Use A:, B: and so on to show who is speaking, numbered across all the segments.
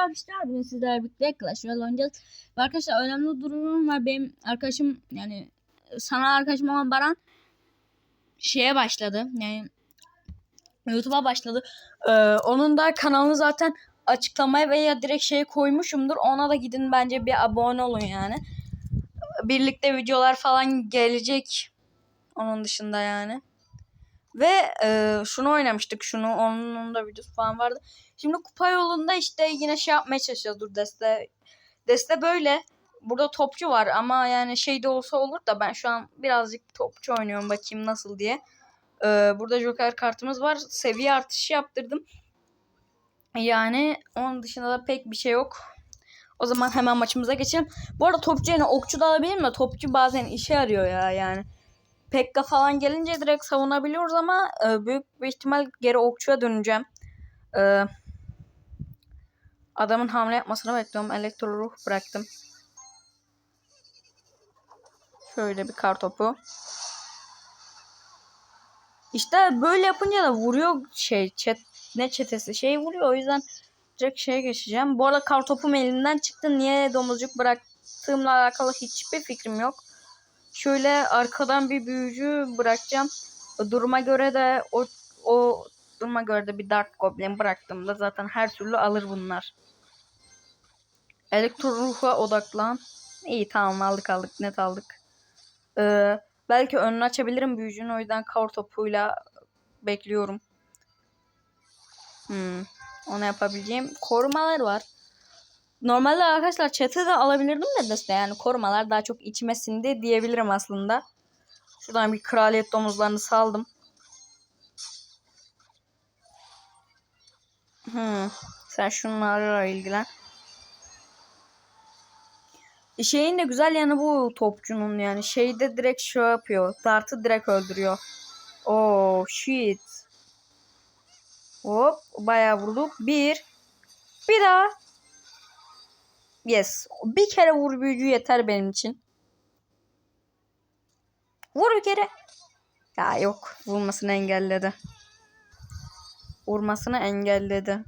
A: arkadaşlar bugün sizlerle birlikte Clash Royale oynayacağız. Ve arkadaşlar önemli durumum var. Benim arkadaşım yani sana arkadaşım olan Baran şeye başladı. Yani YouTube'a başladı. Ee, onun da kanalını zaten açıklamaya veya direkt şeye koymuşumdur. Ona da gidin bence bir abone olun yani. Birlikte videolar falan gelecek. Onun dışında yani. Ve e, şunu oynamıştık. Şunu onun da videosu falan vardı. Şimdi kupa yolunda işte yine şey yapmaya çalışacağız. Dur deste. Deste böyle. Burada topçu var ama yani şey de olsa olur da ben şu an birazcık topçu oynuyorum bakayım nasıl diye. Ee, burada Joker kartımız var. Seviye artışı yaptırdım. Yani onun dışında da pek bir şey yok. O zaman hemen maçımıza geçelim. Bu arada topçu yani okçu da alabilirim de topçu bazen işe yarıyor ya yani. Pekka falan gelince direkt savunabiliyoruz ama e, büyük bir ihtimal geri okçuya döneceğim. E, adamın hamle yapmasını bekliyorum. Elektro ruh bıraktım. Şöyle bir kar topu. İşte böyle yapınca da vuruyor şey çet ne çetesi şey vuruyor o yüzden direkt şeye geçeceğim. Bu arada kar topum elimden çıktı. Niye domuzcuk bıraktığımla alakalı hiçbir fikrim yok. Şöyle arkadan bir büyücü bırakacağım. Duruma göre de o, o duruma göre de bir Dark Goblin bıraktığımda zaten her türlü alır bunlar. Elektro ruha odaklan. İyi tamam aldık aldık net aldık. Ee, belki önünü açabilirim büyücünün o yüzden kar topuyla bekliyorum. Hmm, onu yapabileceğim korumalar var. Normalde arkadaşlar chat'e de alabilirdim de deste yani korumalar daha çok içime sindi diyebilirim aslında. Şuradan bir kraliyet domuzlarını saldım. Hmm. Sen şunlarla ilgilen. Şeyin de güzel yanı bu topçunun yani şeyde direkt şey yapıyor. Dart'ı direkt öldürüyor. Oh shit. Hop bayağı vurduk. Bir. Bir daha. Yes. Bir kere vur büyücü yeter benim için. Vur bir kere. Ya yok. Vurmasını engelledi. Vurmasını engelledi.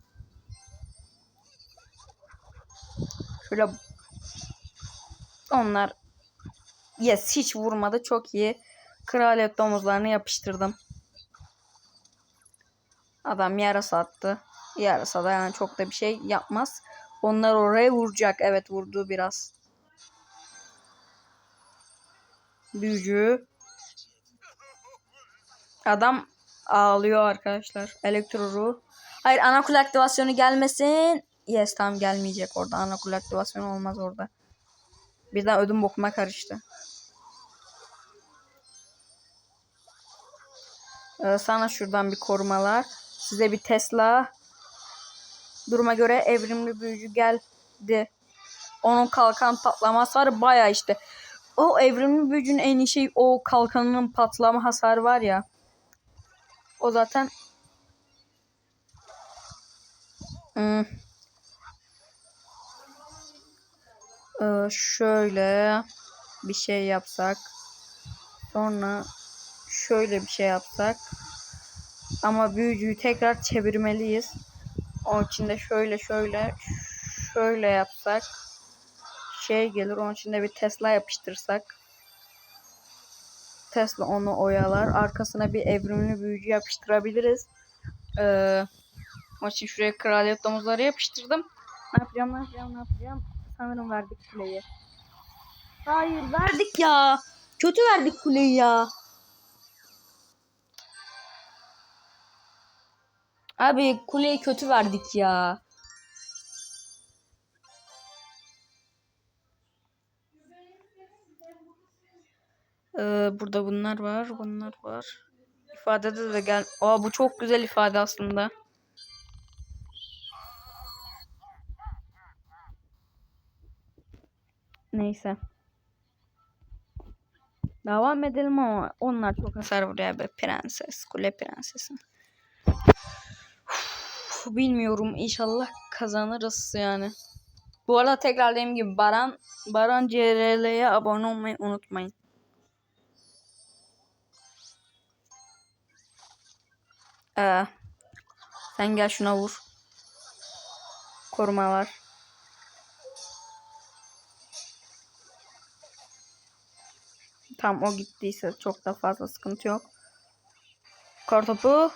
A: Şöyle onlar yes hiç vurmadı. Çok iyi. Kraliyet domuzlarını yapıştırdım. Adam yarasa attı. Yarasa da yani çok da bir şey yapmaz. Onlar oraya vuracak. Evet vurdu biraz. Büyücü. Adam ağlıyor arkadaşlar. Elektro. Hayır ana kule aktivasyonu gelmesin. Yes tam gelmeyecek orada. Ana kule aktivasyonu olmaz orada. Birden ödüm bokuma karıştı. Ee, sana şuradan bir korumalar. Size bir Tesla. Duruma göre evrimli büyücü geldi. Onun kalkan patlaması var baya işte. O evrimli büyücünün en iyi şey o kalkanının patlama hasarı var ya. O zaten hmm. Ee, şöyle bir şey yapsak. Sonra şöyle bir şey yapsak. Ama büyücüyü tekrar çevirmeliyiz. Onun için de şöyle şöyle şöyle yapsak şey gelir. Onun için de bir Tesla yapıştırsak. Tesla onu oyalar. Arkasına bir evrimli büyücü yapıştırabiliriz. Ee, onun için şuraya kraliyet domuzları yapıştırdım. Ne yapacağım ne yapacağım ne yapacağım. Sanırım verdik kuleyi. Hayır verdik ya. Kötü verdik kuleyi ya. Abi kuleyi kötü verdik ya. Ee, burada bunlar var, bunlar var. İfadede de gel. Aa bu çok güzel ifade aslında. Neyse. Devam edelim ama onlar çok hasar vuruyor be prenses, kule prensesi. Bilmiyorum inşallah kazanırız yani. Bu arada tekrar dediğim gibi Baran Baran CRL'ye abone olmayı unutmayın. Ee, sen gel şuna vur. Korumalar. Tam o gittiyse çok da fazla sıkıntı yok. Kartopu.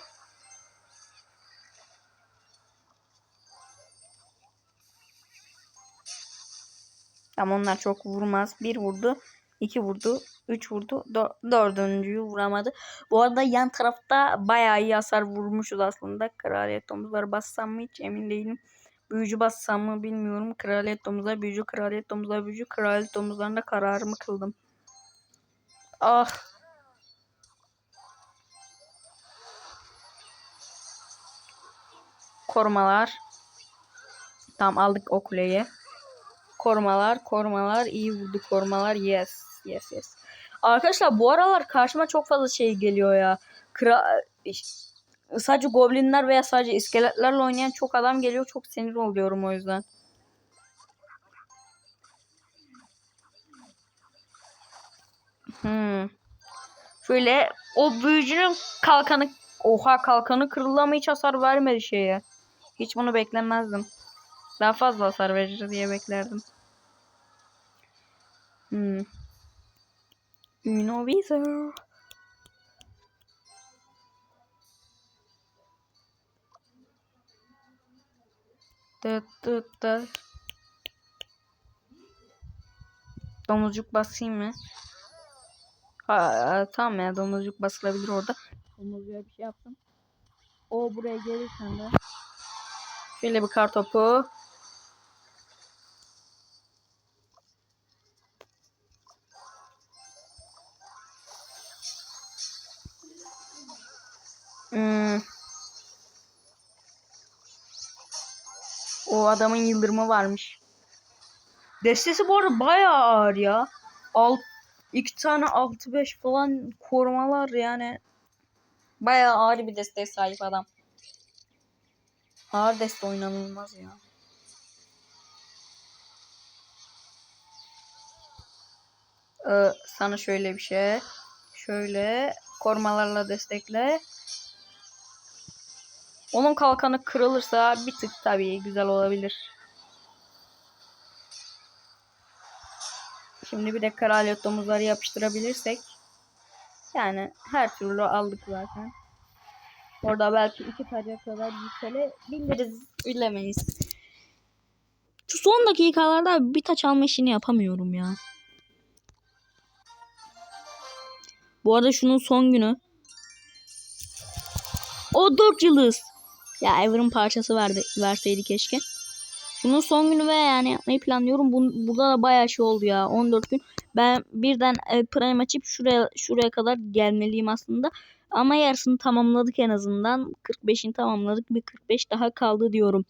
A: Tamam onlar çok vurmaz. Bir vurdu. iki vurdu. Üç vurdu. dö- dördüncüyü vuramadı. Bu arada yan tarafta bayağı iyi hasar vurmuşuz aslında. Kraliyet domuzları bassam mı hiç emin değilim. Büyücü bassam mı bilmiyorum. Kraliyet domuzları büyücü. Kraliyet domuzları büyücü. Kraliyet domuzlarında kararımı kıldım. Ah. Korumalar. Tamam aldık o kuleyi. Korumalar, korumalar iyi vurdu korumalar. Yes, yes, yes. Arkadaşlar bu aralar karşıma çok fazla şey geliyor ya. Kra sadece goblinler veya sadece iskeletlerle oynayan çok adam geliyor. Çok sinir oluyorum o yüzden. Hmm. Şöyle o büyücünün kalkanı oha kalkanı kırıldı ama hiç hasar vermedi şeye. Hiç bunu beklemezdim. Daha fazla hasar verir diye beklerdim. Hmm. Unovisor. Dıt dıt dıt. Domuzcuk basayım mı? Ha, tamam ya domuzcuk basılabilir orada. Domuzcuğa bir şey yaptım. O buraya gelirsen de. Şöyle bir kar O adamın yıldırımı varmış. Destesi bu arada bayağı ağır ya. Alt, iki tane 6-5 falan korumalar yani. Bayağı ağır bir desteğe sahip adam. Ağır deste oynanılmaz ya. Ee, sana şöyle bir şey. Şöyle korumalarla destekle. Onun kalkanı kırılırsa bir tık tabii güzel olabilir. Şimdi bir de kraliyet domuzları yapıştırabilirsek. Yani her türlü aldık zaten. Orada belki iki taca kadar yükselebiliriz. Bilemeyiz. Şu son dakikalarda bir taç alma işini yapamıyorum ya. Bu arada şunun son günü. O 4 yıldız. Ya Ever'ın parçası verdi, verseydi keşke. Şunun son günü ve yani yapmayı planlıyorum. Bun, burada da bayağı şey oldu ya. 14 gün. Ben birden e, prime açıp şuraya şuraya kadar gelmeliyim aslında. Ama yarısını tamamladık en azından. 45'ini tamamladık. Bir 45 daha kaldı diyorum.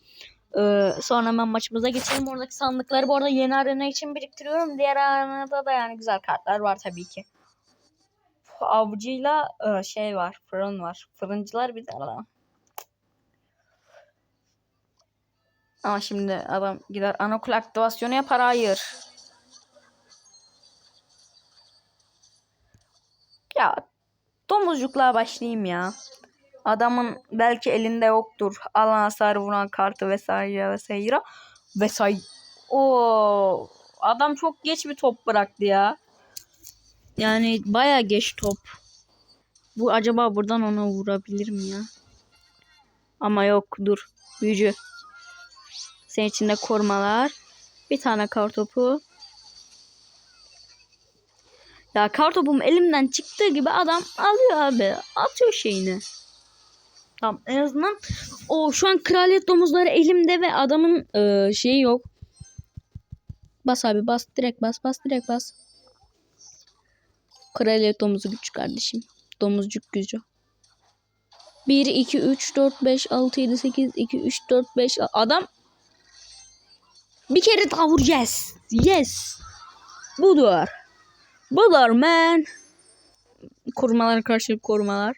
A: Ee, sonra hemen maçımıza geçelim. Oradaki sandıkları bu arada yeni arena için biriktiriyorum. Diğer arenada da yani güzel kartlar var tabii ki. Avcıyla e, şey var. Fırın var. Fırıncılar bir de Ama şimdi adam gider anokul aktivasyonu yapar. Hayır. Ya domuzcukla başlayayım ya. Adamın belki elinde yoktur. Alan hasar vuran kartı vesaire vesaire. Vesaire. O adam çok geç bir top bıraktı ya. Yani baya geç top. Bu acaba buradan ona vurabilir mi ya? Ama yok dur. Büyücü. Senin içinde korumalar. Bir tane kartopu. Ya kartopum elimden çıktığı gibi adam alıyor abi. Atıyor şeyini. Tamam en azından o şu an kraliyet domuzları elimde ve adamın e, şeyi yok. Bas abi bas direkt bas bas direkt bas. Kraliyet domuzu güç kardeşim. Domuzcuk gücü. 1, 2, 3, 4, 5, 6, 7, 8, 2, 3, 4, 5. Adam bir kere daha vuracağız. Yes. Budur. Budur man. Korumalar karşı korumalar.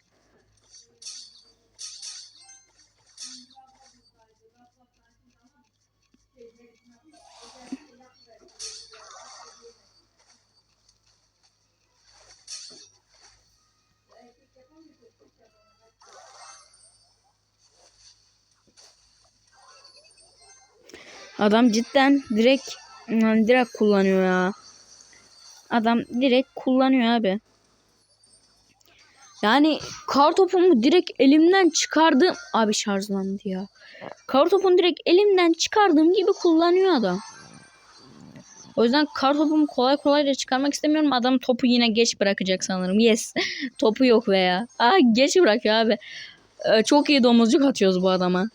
A: Adam cidden direkt yani direkt kullanıyor ya. Adam direkt kullanıyor abi. Yani kar topumu direkt elimden çıkardım. Abi şarjlandı ya. Kar topunu direkt elimden çıkardığım gibi kullanıyor adam. O yüzden kar topumu kolay kolay da çıkarmak istemiyorum. Adam topu yine geç bırakacak sanırım. Yes. Topu yok veya. Aa geç bırakıyor abi. Ee, çok iyi domuzcuk atıyoruz bu adama.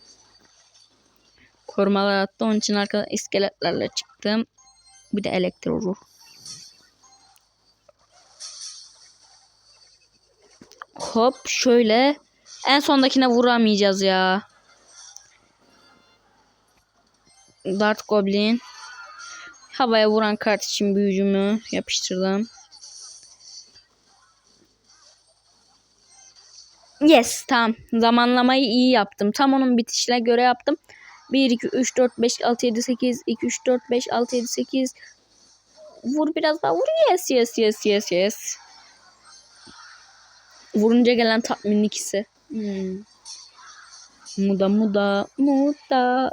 A: Korumalar attı. Onun için arka iskeletlerle çıktım. Bir de elektro ruh. Hop şöyle. En sondakine vuramayacağız ya. Dart Goblin. Havaya vuran kart için büyücümü yapıştırdım. Yes tamam. Zamanlamayı iyi yaptım. Tam onun bitişine göre yaptım. 1, 2, 3, 4, 5, 6, 7, 8, 2, 3, 4, 5, 6, 7, 8. Vur biraz daha vur. Yes, yes, yes, yes, yes. Vurunca gelen tatminlik hissi. Hmm. Muda muda muda.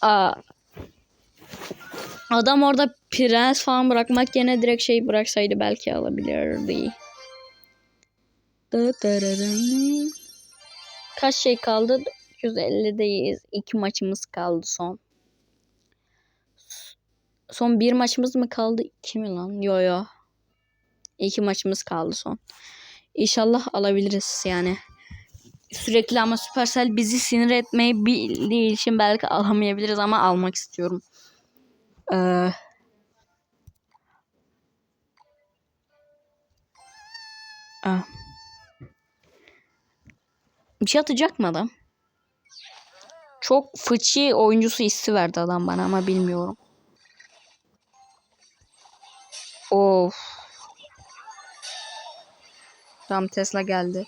A: Aa. Adam orada prens falan bırakmak yerine direkt şey bıraksaydı belki alabilirdi. Dı-dırırın. Kaç şey kaldı? 150'deyiz. İki maçımız kaldı son. Son bir maçımız mı kaldı? İki mi lan? Yo yo. İki maçımız kaldı son. İnşallah alabiliriz yani. Sürekli ama Supercell bizi sinir etmeyi bildiği için belki alamayabiliriz ama almak istiyorum. Ee, ah. Bir şey atacak mı adam? Çok fıçı oyuncusu hissi verdi adam bana ama bilmiyorum. Of. Tamam Tesla geldi.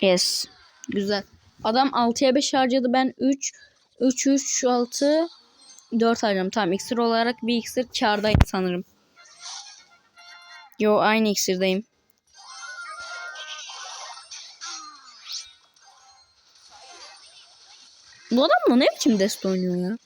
A: Yes. Güzel. Adam 6'ya 5 harcadı. Ben 3 3 3 6 4 harcadım. Tamam iksir olarak bir iksir kardayım sanırım. Yo aynı iksirdeyim. Bu adam mı ne biçim dest oynuyor ya?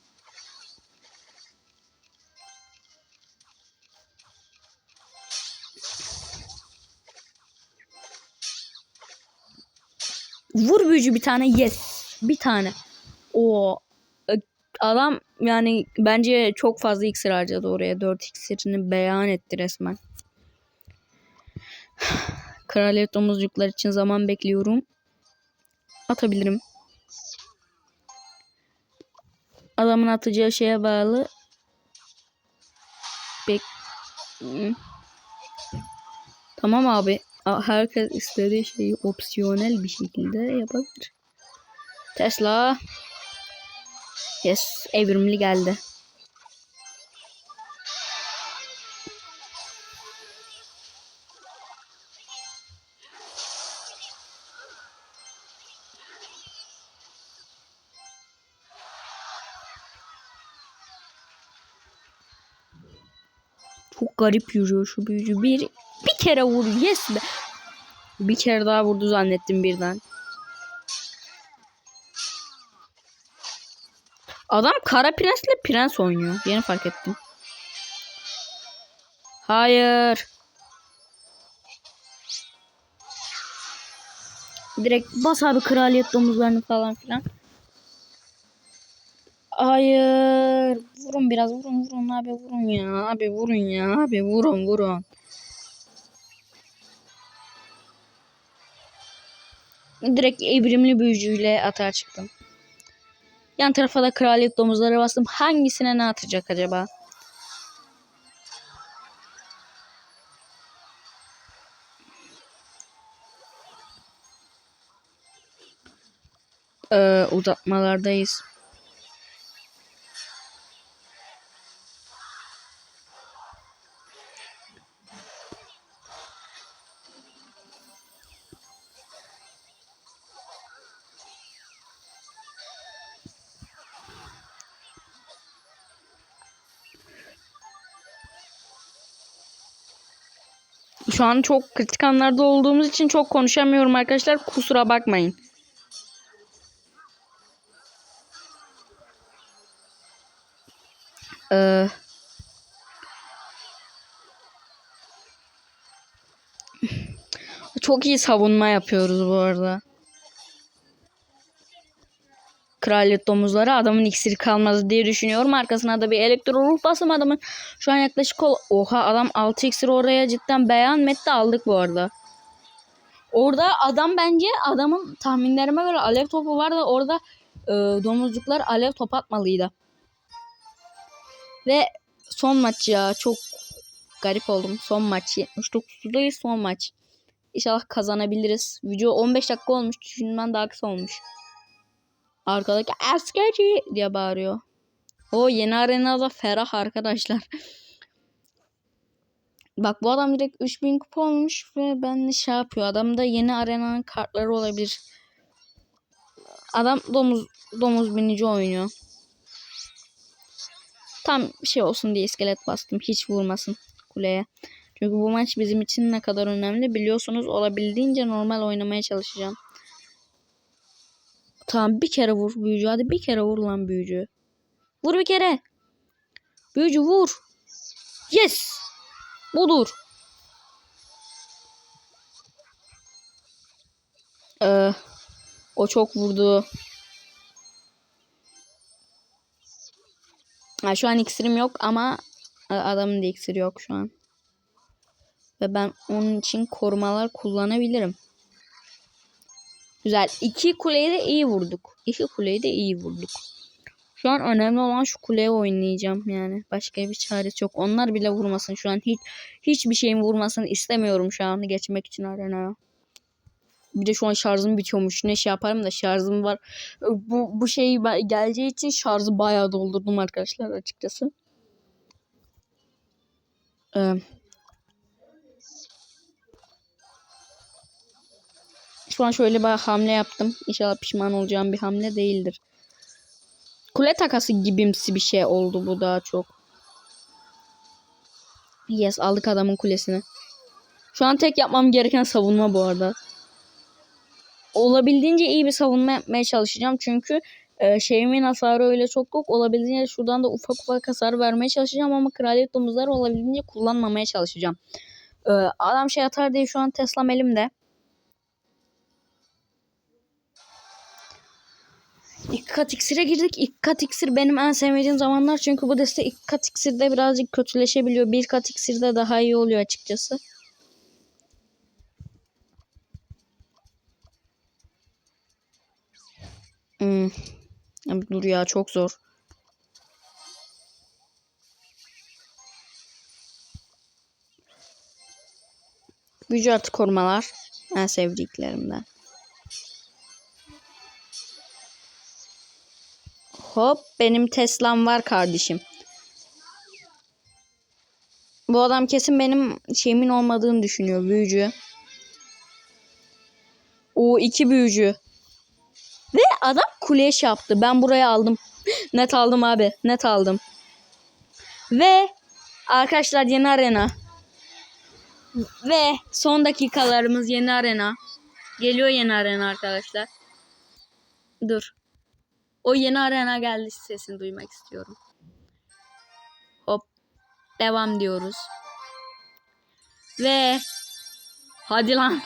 A: Vur büyücü bir tane yes. Bir tane. O adam yani bence çok fazla iksir harcadı oraya. 4 iksirini beyan etti resmen. Kraliyet domuzcuklar için zaman bekliyorum. Atabilirim. Adamın atacağı şeye bağlı. Bek Hmm. Tamam abi. Herkes istediği şeyi opsiyonel bir şekilde yapabilir. Tesla. Yes. Evrimli geldi. Garip yürüyor şu büyücü. Bir bir kere vur. Yes be. Bir kere daha vurdu zannettim birden. Adam Kara Prens'le Prens oynuyor. Yeni fark ettim. Hayır. Direkt bas abi kraliyet domuzlarını falan filan. Hayır. Vurun biraz vurun vurun abi vurun ya. Abi vurun ya. Abi vurun vurun. Direkt evrimli büyücüyle atağa çıktım. Yan tarafa da kraliyet domuzları bastım. Hangisine ne atacak acaba? Ee, uzatmalardayız. Şu an çok kritik anlarda olduğumuz için çok konuşamıyorum arkadaşlar. Kusura bakmayın. Ee, çok iyi savunma yapıyoruz bu arada. Kraliyet domuzları adamın iksiri kalmaz diye düşünüyorum. Arkasına da bir elektro ruh basım adamın. Şu an yaklaşık ol Oha adam 6 iksir oraya cidden beyan metti aldık bu arada. Orada adam bence adamın tahminlerime göre alev topu var da orada e, domuzcuklar alev top atmalıydı. Ve son maç ya çok garip oldum. Son maç 79'dayız son maç. İnşallah kazanabiliriz. Video 15 dakika olmuş. Düşündüğümden daha kısa olmuş. Arkadaki askerci diye bağırıyor. O yeni arenada ferah arkadaşlar. Bak bu adam direkt 3000 kupa olmuş ve ben de şey yapıyor. Adamda yeni arenanın kartları olabilir. Adam domuz domuz binici oynuyor. Tam şey olsun diye iskelet bastım. Hiç vurmasın kuleye. Çünkü bu maç bizim için ne kadar önemli biliyorsunuz. Olabildiğince normal oynamaya çalışacağım. Tamam bir kere vur büyücü. Hadi bir kere vur lan büyücü. Vur bir kere. Büyücü vur. Yes. Budur. Ee, o çok vurdu. Ha, şu an iksirim yok ama e, adamın da iksiri yok şu an. Ve ben onun için korumalar kullanabilirim. Güzel. İki kuleyi de iyi vurduk. İki kuleyi de iyi vurduk. Şu an önemli olan şu kuleye oynayacağım yani. Başka bir çaresi yok. Onlar bile vurmasın şu an. Hiç hiçbir şeyin vurmasını istemiyorum şu an geçmek için arenaya. Bir de şu an şarjım bitiyormuş. Ne şey yaparım da şarjım var. Bu, bu şey geleceği için şarjı bayağı doldurdum arkadaşlar açıkçası. Ee, şu an şöyle bir hamle yaptım. İnşallah pişman olacağım bir hamle değildir. Kule takası gibimsi bir şey oldu bu daha çok. Yes aldık adamın kulesini. Şu an tek yapmam gereken savunma bu arada. Olabildiğince iyi bir savunma yapmaya çalışacağım. Çünkü e, şeyimin hasarı öyle çok yok. Olabildiğince şuradan da ufak ufak hasar vermeye çalışacağım. Ama kraliyet domuzları olabildiğince kullanmamaya çalışacağım. E, adam şey atar diye şu an Tesla'm elimde. İlk kat iksire girdik. İlk kat iksir benim en sevmediğim zamanlar. Çünkü bu deste ilk kat iksirde birazcık kötüleşebiliyor. Bir kat iksirde daha iyi oluyor açıkçası. Hmm. Dur ya çok zor. Büyücü artı korumalar. En sevdiklerimden. Hop benim Tesla'm var kardeşim. Bu adam kesin benim şeyimin olmadığını düşünüyor büyücü. O iki büyücü. Ve adam kuleye şey yaptı. Ben buraya aldım. Net aldım abi. Net aldım. Ve arkadaşlar yeni arena. Ve son dakikalarımız yeni arena. Geliyor yeni arena arkadaşlar. Dur. O yeni arena geldi sesini duymak istiyorum. Hop. Devam diyoruz. Ve hadi lan.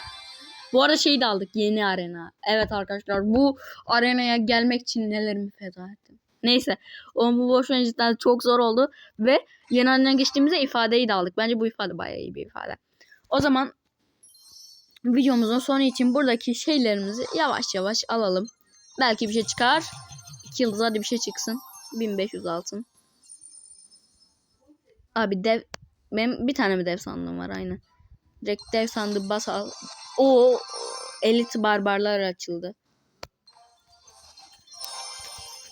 A: Bu arada şeyi de aldık yeni arena. Evet arkadaşlar bu arenaya gelmek için nelerimi feda ettim. Neyse o bu boş cidden çok zor oldu. Ve yeni arenaya geçtiğimizde ifadeyi de aldık. Bence bu ifade bayağı iyi bir ifade. O zaman videomuzun sonu için buradaki şeylerimizi yavaş yavaş alalım. Belki bir şey çıkar. 2 yıldız hadi bir şey çıksın. 1500 altın. Abi dev benim bir tane mi dev sandığım var aynı. Direkt dev sandığı bas al. O elit barbarlar açıldı.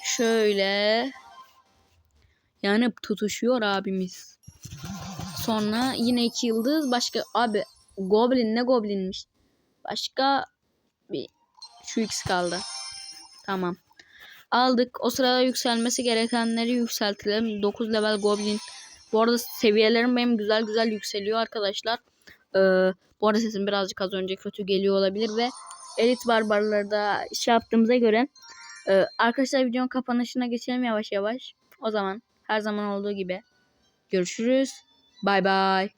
A: Şöyle yanıp tutuşuyor abimiz. Sonra yine iki yıldız başka abi goblin ne goblinmiş. Başka bir şu ikisi kaldı. Tamam. Aldık. O sırada yükselmesi gerekenleri yükseltelim. 9 level goblin. Bu arada seviyelerim benim güzel güzel yükseliyor arkadaşlar. Ee, bu arada sesim birazcık az önce kötü geliyor olabilir ve elit barbarları da şey yaptığımıza göre e, arkadaşlar videonun kapanışına geçelim yavaş yavaş. O zaman her zaman olduğu gibi görüşürüz. Bay bay.